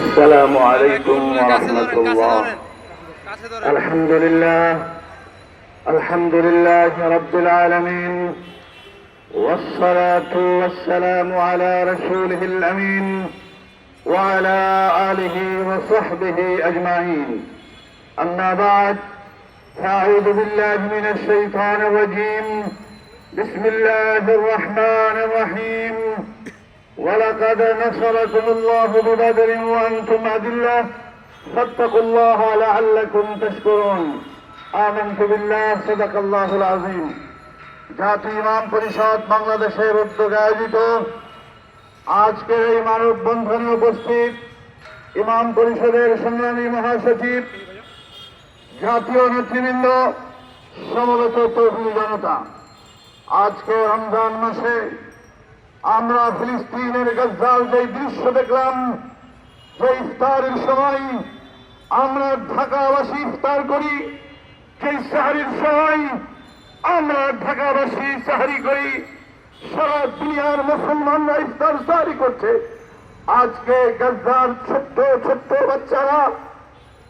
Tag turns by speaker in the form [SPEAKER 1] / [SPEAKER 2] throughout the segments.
[SPEAKER 1] السلام عليكم ورحمة الله. الحمد لله. الحمد لله رب العالمين. والصلاة والسلام على رسوله الأمين وعلى آله وصحبه أجمعين. أما بعد فأعوذ بالله من الشيطان الرجيم. بسم الله الرحمن الرحيم. ولقد نصركم الله ببدر وأنتم أذلة فاتقوا الله لعلكم تشكرون آمنت بالله صدق الله العظيم জাতীয় ইমাম পরিষদ বাংলাদেশের উদ্যোগে আয়োজিত আজকের এই মানব বন্ধনে উপস্থিত ইমাম পরিষদের সংগ্রামী মহাসচিব জাতীয় নেতৃবৃন্দ সমবেত তরুণী জনতা আজকে রমজান মাসে আমরা ফিলিস্তিনের গজ্জাল যে দৃশ্য দেখলাম যে ইফতারের সময় আমরা ঢাকাবাসী ইফতার করি, সেই সাহারির সময় আমরা ঢাকাবাসী সাহারি করি। সারা দুনিয়ার মুসলমানরা ইফতার সাহারি করছে। আজকে গজ্জার ছোট্ট ছোট্ট বাচ্চারা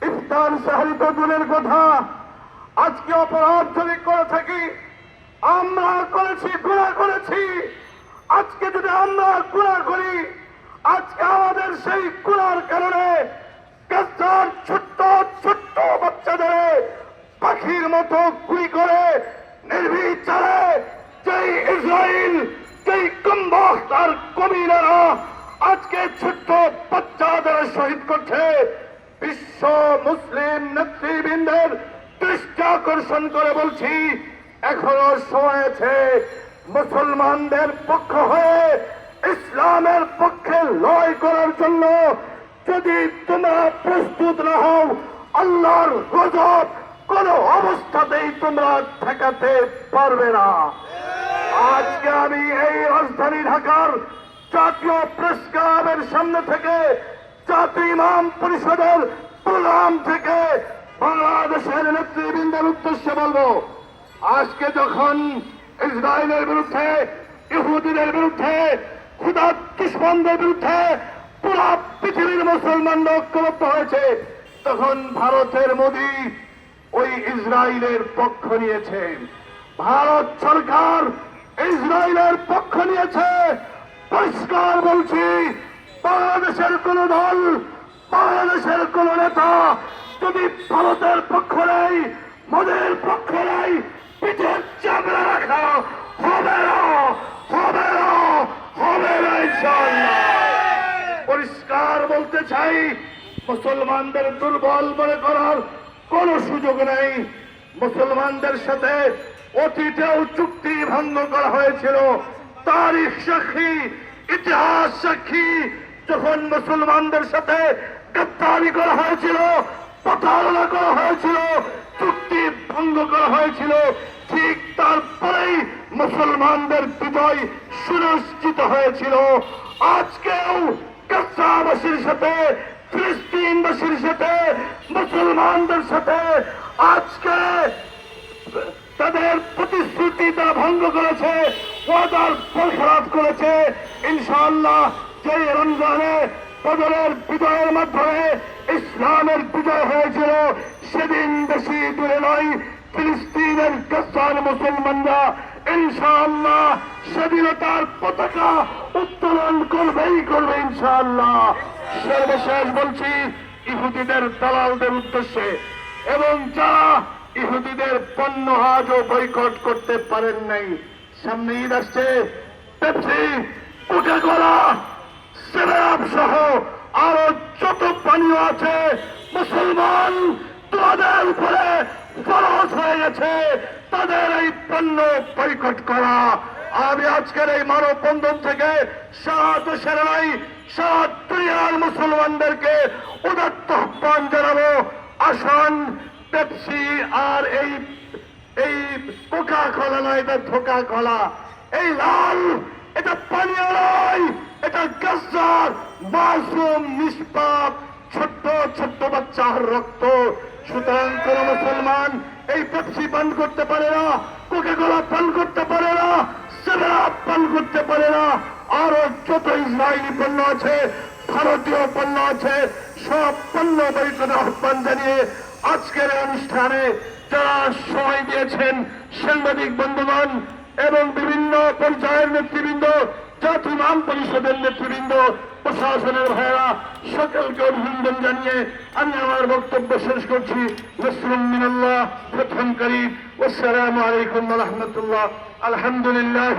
[SPEAKER 1] ইফতার সাহারি তো দূরের কথা। আজকে অপরাধ যদি করে থাকি, আমরা করেছি গুণা করেছি। আজকে যদি আমরা গুণা করি, আজকে আমাদের সেই গুণার কারণে গাছার ছোট্ট ছোট্ট বাচ্চাদের পাখির মতো গুলি করে, নির্বিচারে যেই ইসরায়েল যেই কম্বক তার কবিরারা আজকে ছোট্ট বাচ্চাদের শহীদ করছে, বিশ্ব মুসলিম নেতৃবৃন্দের দৃষ্টি আকর্ষণ করে বলছি, এখনও সময় আছে মুসলমানদের পক্ষ হয়ে ইসলামের পক্ষে লড়াই করার জন্য যদি তোমরা প্রস্তুত না হও, আল্লাহর গজব কোন অবস্থাতেই তোমরা ঠেকাতে পারবে না। আজকে আমি এই রাজধানী ঢাকার জাতীয় প্রেস ক্লাবের সামনে থেকে জাতীয় ইমাম পরিষদের প্রোগ্রাম থেকে বাংলাদেশের নেতৃবৃন্দের উদ্দেশ্যে বলব, আজকে যখন ইসরায়েলের বিরুদ্ধে, ইহুদিদের বিরুদ্ধে, খুদা দুশ্মনদের বিরুদ্ধে পুরো পৃথিবীর মুসলমানরা ঐক্যবদ্ধ হয়েছে। তখন ভারতের মোদী ওই ইসরায়েলের পক্ষ নিয়েছে। ভারত সরকার ইসরায়েলের পক্ষ নিয়েছে। পরিষ্কার বলছি, বাংলাদেশের কোন দল, বাংলাদেশের কোন নেতা যদি ভারতের পক্ষ নেই, মোদের পক্ষ নেই পরিষ্কার বলতে চাই, মুসলমানদের দুর্বল মনে করার কোন সুযোগ নেই। মুসলমানদের সাথে অতীতেও চুক্তি ভঙ্গ করা হয়েছিল। তারিখ সাক্ষী, ইতিহাস সাক্ষী, যখন মুসলমানদের সাথে গদ্দারি করা হয়েছিল, প্রতারণা করা হয়েছিল ভঙ্গ করা হয়েছিল, ঠিক তারপরেই মুসলমানদের বিজয় সুনিশ্চিত হয়েছিল। আজকেও গাজাবাসীর সাথে, ফিলিস্তিনবাসীর সাথে, মুসলমানদের সাথে আজকে তাদের প্রতিশ্রুতি তারা ভঙ্গ করেছে, ওয়াদার খেলাপ করেছে। ইনশাআল্লাহ যে রমজানে বদরের বিজয়ের মাধ্যমে ইসলামের বিজয় হয়েছিল, সেদিন বেশি দূরে নয়, ফিলিস্তিনের গাজার মুসলমানরা ইনশাআল্লাহ স্বাধীনতার পতাকা উত্তোলন করবেই করবে ইনশাআল্লাহ। সর্বশেষ বলছি, ইহুদিদের দালালদের উদ্দেশ্যে। এবং যারা ইহুদিদের পণ্য আজও বয়কট করতে পারেন নাই, সামনে ঈদ আসছে, পেপসি কোকা কোলা সেভেন সহ আরও যত পানীয় আছে, মুসলমান তোমাদের উপরে ফরজ হয়ে গেছে। তাদের এই পণ্য বয়কট করা। আমি আজকের এই মানব বন্ধন থেকে সাত দেশের সাত সারা দুনিয়ার মুসলমানদেরকে উদাত্ত আহ্বান জানাব। আসন, পেপসি আর এই এই কোকা কলা নয়, এটা ধোকা কলা এই লাল, এটা পানীয় নয়, এটা গাছার মাসুম নিষ্পাপ, ছোট্ট ছোট্ট বাচ্চার রক্ত। সুতরাং কোন মুসলমান এই পেপসি পান করতে পারে না, কোকা কোলা পান করতে পারে না সেভেন পান করতে পারে না। আরও যত ইসরায়েলি পণ্য আছে, ভারতীয় পণ্য আছে,
[SPEAKER 2] সব পণ্য বৈঠকের আহ্বান জানিয়ে আজকের অনুষ্ঠানে যারা সময় দিয়েছেন সাংবাদিক বন্ধুগণ এবং বিভিন্ন পর্যায়ের নেতৃবৃন্দ জাতীয় নাম পরিষদের নেতৃবৃন্দ প্রশাসনের ভাইয়েরা সকলকে অভিনন্দন জানিয়ে আমি আমার বক্তব্য শেষ করছি। মিনাল্লাহ, প্রথম করিম। আসসালামু আলাইকুম আলহামদুলিল্লাহ।